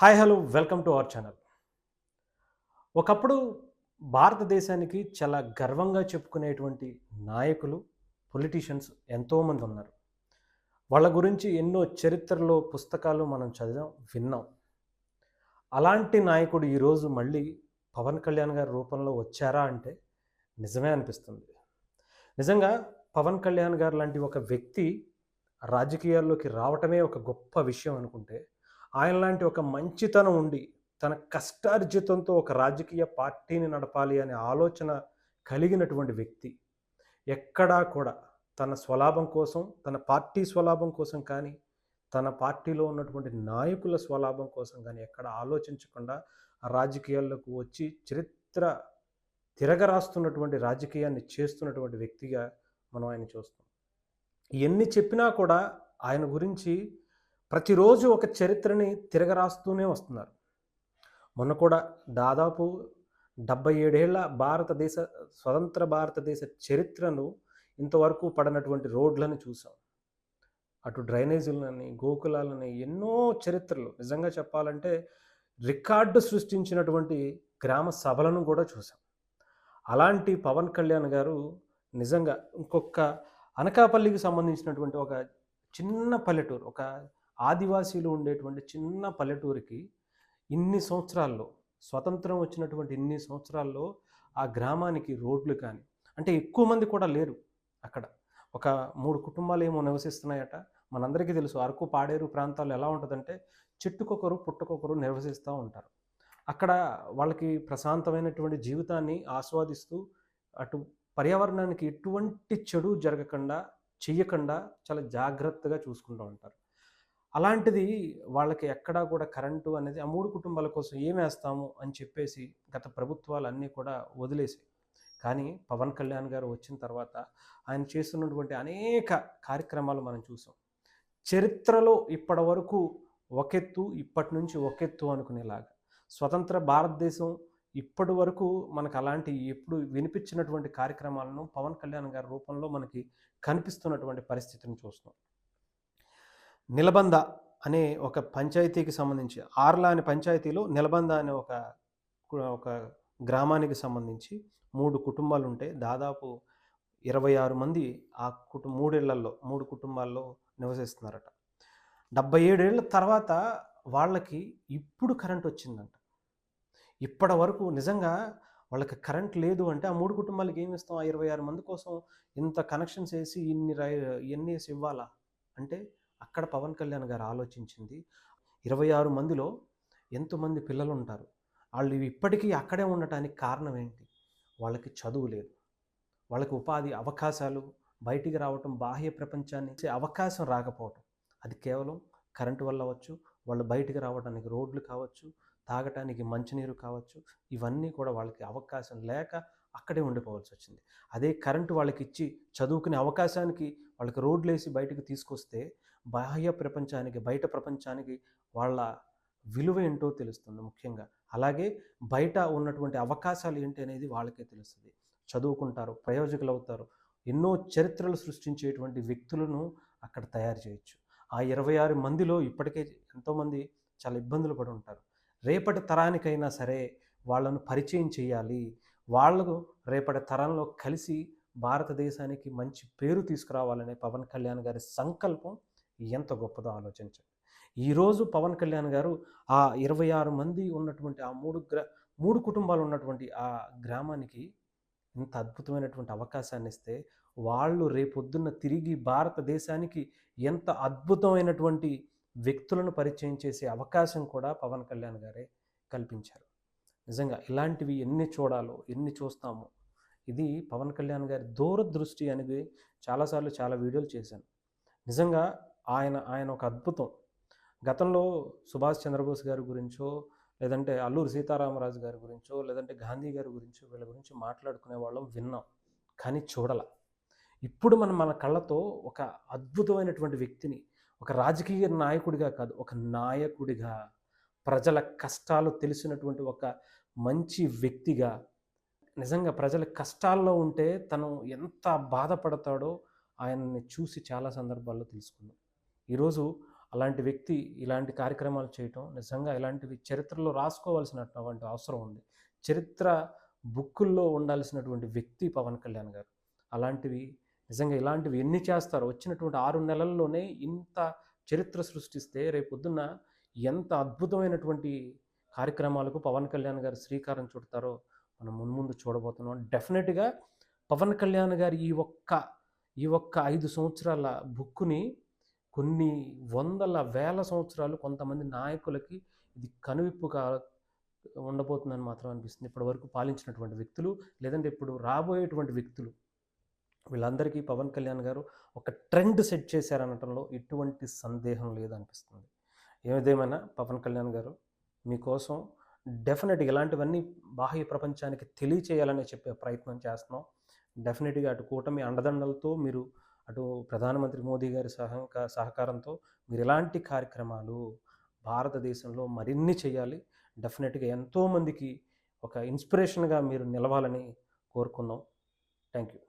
Hi hello welcome to our channel. ఒకప్పుడు భారతదేశానికి చాలా గర్వంగా చెప్పుకునేటువంటి నాయకులు పొలిటీషియన్స్ ఎంతోమంది ఉన్నారు. వాళ్ళ గురించి ఎన్నో చరిత్రలో పుస్తకాలు మనం చదివాం విన్నాం. అలాంటి నాయకుడు ఈరోజు మళ్ళీ పవన్ కళ్యాణ్ గారి రూపంలో వచ్చారా అంటే నిజమే అనిపిస్తుంది. నిజంగా పవన్ కళ్యాణ్ గారు లాంటి ఒక వ్యక్తి రాజకీయాల్లోకి రావటమే ఒక గొప్ప విషయం అనుకుంటే ఆయన లాంటి ఒక మంచితనం ఉండి తన కష్టార్జితంతో ఒక రాజకీయ పార్టీని నడపాలి అనే ఆలోచన కలిగినటువంటి వ్యక్తి. ఎక్కడా కూడా తన స్వలాభం కోసం తన పార్టీ స్వలాభం కోసం కానీ తన పార్టీలో ఉన్నటువంటి నాయకుల స్వలాభం కోసం కానీ ఎక్కడ ఆలోచించకుండా రాజకీయాల్లోకి వచ్చి చరిత్ర తిరగరాస్తున్నటువంటి రాజకీయాన్ని చేస్తున్నటువంటి వ్యక్తిగా మనం ఆయన చూస్తాం ఎన్ని చెప్పినా కూడా ఆయన గురించి ప్రతిరోజు ఒక చరిత్రని తిరగరాస్తూనే వస్తున్నారు. మొన్న కూడా దాదాపు డెబ్బై ఏడేళ్ళ భారతదేశ స్వతంత్ర భారతదేశ చరిత్రను ఇంతవరకు పడినటువంటి రోడ్లను చూసాం. అటు డ్రైనేజీలని గోకులాలని ఎన్నో చరిత్రలు. నిజంగా చెప్పాలంటే రికార్డు సృష్టించినటువంటి గ్రామ సభలను కూడా చూసాం. అలాంటి పవన్ కళ్యాణ్ గారు నిజంగా ఇంకొక అనకాపల్లికి సంబంధించినటువంటి ఒక చిన్న పల్లెటూరు ఒక ఆదివాసీలు ఉండేటువంటి చిన్న పల్లెటూరికి ఇన్ని సంవత్సరాల్లో స్వతంత్రం వచ్చినటువంటి ఇన్ని సంవత్సరాల్లో ఆ గ్రామానికి రోడ్లు కానీ అంటే ఎక్కువ మంది కూడా లేరు అక్కడ. ఒక మూడు కుటుంబాలు ఏమో నివసిస్తున్నాయట. మనందరికీ తెలుసు అరకు పాడేరు ప్రాంతాలు ఎలా ఉంటుందంటే చెట్టుకొకరు పుట్టకొకరు నివసిస్తూ ఉంటారు. అక్కడ వాళ్ళకి ప్రశాంతమైనటువంటి జీవితాన్ని ఆస్వాదిస్తూ అటు పర్యావరణానికి ఎటువంటి చెడు జరగకుండా చెయ్యకుండా చాలా జాగ్రత్తగా చూసుకుంటూ ఉంటారు. అలాంటిది వాళ్ళకి ఎక్కడా కూడా కరెంటు అనేది ఆ మూడు కుటుంబాల కోసం ఏమేస్తాము అని చెప్పేసి గత ప్రభుత్వాలు అన్నీ కూడా వదిలేసాయి. కానీ పవన్ కళ్యాణ్ గారు వచ్చిన తర్వాత ఆయన చేస్తున్నటువంటి అనేక కార్యక్రమాలు మనం చూసాం. చరిత్రలో ఇప్పటి వరకు ఒకెత్తు ఇప్పటి నుంచి ఒకెత్తు అనుకునేలాగా. స్వతంత్ర భారతదేశం ఇప్పటి వరకు మనకు అలాంటి ఎప్పుడు వినిపించినటువంటి కార్యక్రమాలను పవన్ కళ్యాణ్ గారి రూపంలో మనకి కనిపిస్తున్నటువంటి పరిస్థితిని చూస్తున్నాం. నిలబంద అనే ఒక పంచాయతీకి సంబంధించి ఆర్లా అనే పంచాయతీలో నిలబంద అనే ఒక ఒక గ్రామానికి సంబంధించి మూడు కుటుంబాలు ఉంటే దాదాపు ఇరవై ఆరు మంది ఆ కుటుంబ మూడేళ్ళలో మూడు కుటుంబాల్లో నివసిస్తున్నారట. డెబ్బై ఏడేళ్ళ తర్వాత వాళ్ళకి ఇప్పుడు కరెంట్ వచ్చిందంట. ఇప్పటి వరకు నిజంగా వాళ్ళకి కరెంట్ లేదు అంటే ఆ మూడు కుటుంబాలకి ఏమి ఇస్తాం? ఆ ఇరవై ఆరు మంది కోసం ఇంత కనెక్షన్స్ వేసి ఇన్ని రై ఇవన్నీ వేసి ఇవ్వాలా? అంటే అక్కడ పవన్ కళ్యాణ్ గారు ఆలోచించింది. ఇరవై ఆరు మందిలో ఎంతమంది పిల్లలు ఉంటారు వాళ్ళు ఇప్పటికీ అక్కడే ఉండటానికి కారణం ఏంటి? వాళ్ళకి చదువు లేదు. వాళ్ళకి ఉపాధి అవకాశాలు బయటికి రావటం బాహ్య ప్రపంచాన్ని అవకాశం రాకపోవటం. అది కేవలం కరెంటు వల్ల అవ్వచ్చు వాళ్ళు బయటికి రావడానికి రోడ్లు కావచ్చు తాగటానికి మంచినీరు కావచ్చు ఇవన్నీ కూడా వాళ్ళకి అవకాశం లేక అక్కడే ఉండిపోవాల్సి వచ్చింది. అదే కరెంటు వాళ్ళకి ఇచ్చి చదువుకునే అవకాశానికి వాళ్ళకి రోడ్లు వేసి బయటకు తీసుకొస్తే బాహ్య ప్రపంచానికి బయట ప్రపంచానికి వాళ్ళ విలువ ఏంటో తెలుస్తుంది ముఖ్యంగా. అలాగే బయట ఉన్నటువంటి అవకాశాలు ఏంటి అనేది వాళ్ళకే తెలుస్తుంది. చదువుకుంటారు ప్రయోజకులు అవుతారు ఎన్నో చరిత్రలు సృష్టించేటువంటి వ్యక్తులను అక్కడ తయారు చేయొచ్చు. ఆ ఇరవై ఆరు మందిలో ఇప్పటికే ఎంతోమంది చాలా ఇబ్బందులు పడి ఉంటారు. రేపటి తరానికైనా సరే వాళ్ళను పరిచయం చేయాలి. వాళ్ళకు రేపటి తరంలో కలిసి భారతదేశానికి మంచి పేరు తీసుకురావాలనే పవన్ కళ్యాణ్ గారి సంకల్పం ఎంత గొప్పదో ఆలోచించండి. ఈరోజు పవన్ కళ్యాణ్ గారు ఆ ఇరవై ఆరు మంది ఉన్నటువంటి ఆ మూడు గ్రా మూడు కుటుంబాలు ఉన్నటువంటి ఆ గ్రామానికి ఇంత అద్భుతమైనటువంటి అవకాశాన్ని ఇస్తే వాళ్ళు రేపొద్దున్న తిరిగి భారతదేశానికి ఎంత అద్భుతమైనటువంటి వ్యక్తులను పరిచయం చేసే అవకాశం కూడా పవన్ కళ్యాణ్ గారే కల్పించారు. నిజంగా ఇలాంటివి ఎన్ని చూడాలో ఎన్ని చూస్తామో ఇది పవన్ కళ్యాణ్ గారి దూరదృష్టి అనేది చాలాసార్లు చాలా వీడియోలు చేశాను. నిజంగా ఆయన ఆయన ఒక అద్భుతం. గతంలో సుభాష్ చంద్రబోస్ గారి గురించో లేదంటే అల్లూరు సీతారామరాజు గారి గురించో లేదంటే గాంధీ గారి గురించో వీళ్ళ గురించి మాట్లాడుకునే వాళ్ళం విన్నాం కానీ చూడాల. ఇప్పుడు మనం మన కళ్ళతో ఒక అద్భుతమైనటువంటి వ్యక్తిని ఒక రాజకీయ నాయకుడిగా కాదు ఒక నాయకుడిగా ప్రజల కష్టాలు తెలిసినటువంటి ఒక మంచి వ్యక్తిగా నిజంగా ప్రజల కష్టాల్లో ఉంటే తను ఎంత బాధపడతాడో ఆయన్ని చూసి చాలా సందర్భాల్లో తెలుసుకున్నాం. ఈరోజు అలాంటి వ్యక్తి ఇలాంటి కార్యక్రమాలు చేయటం నిజంగా ఇలాంటివి చరిత్రలో రాసుకోవాల్సినటువంటి అవసరం ఉంది. చరిత్ర బుక్కుల్లో ఉండాల్సినటువంటి వ్యక్తి పవన్ కళ్యాణ్ గారు. అలాంటివి నిజంగా ఇలాంటివి ఎన్ని చేస్తారో? వచ్చినటువంటి ఆరు నెలల్లోనే ఇంత చరిత్ర సృష్టిస్తే రేపు పొద్దున్న ఎంత అద్భుతమైనటువంటి కార్యక్రమాలకు పవన్ కళ్యాణ్ గారు శ్రీకారం చుడతారో మనం మున్ముందు చూడబోతున్నాం. డెఫినెట్గా పవన్ కళ్యాణ్ గారి ఈ ఒక్క ఈ ఒక్క ఐదు సంవత్సరాల బుక్కుని కొన్ని వందల వేల సంవత్సరాలు కొంతమంది నాయకులకి ఇది కనువిప్పుగా ఉండబోతుందని మాత్రం అనిపిస్తుంది. ఇప్పటివరకు పాలించినటువంటి వ్యక్తులు లేదంటే ఇప్పుడు రాబోయేటువంటి వ్యక్తులు వీళ్ళందరికీ పవన్ కళ్యాణ్ గారు ఒక ట్రెండ్ సెట్ చేశారనటంలో ఎటువంటి సందేహం లేదనిపిస్తుంది. ఏదేమైనా పవన్ కళ్యాణ్ గారు మీకోసం డెఫినెట్గా ఇలాంటివన్నీ బాహ్య ప్రపంచానికి తెలియచేయాలని చెప్పే ప్రయత్నం చేస్తున్నాం. డెఫినెట్గా అటు కూటమి అండదండలతో మీరు అటు ప్రధానమంత్రి మోదీ గారి సహక సహకారంతో మీరు ఇలాంటి కార్యక్రమాలు భారతదేశంలో మరిన్ని చేయాలి? డెఫినెట్గా ఎంతోమందికి ఒక ఇన్స్పిరేషన్గా మీరు నిలవాలని కోరుకుందాం. Thank you